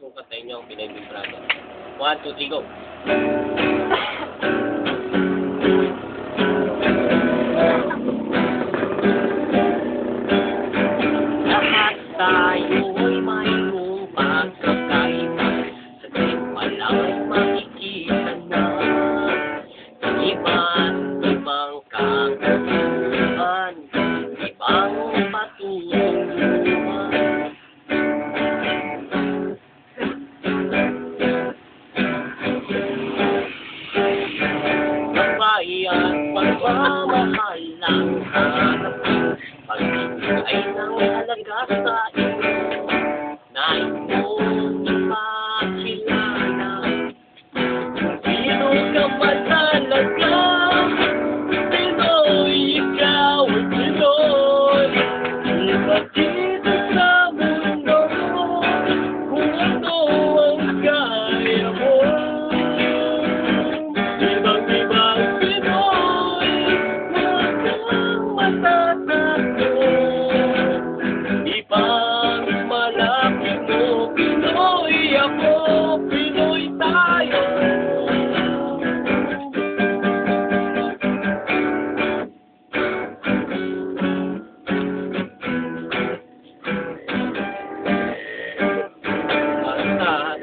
sukat sa inyo ang Brother. One, two, three, go! Lahat tayo'y pagmamahal ng hanap Pagbibigay ng halaga sa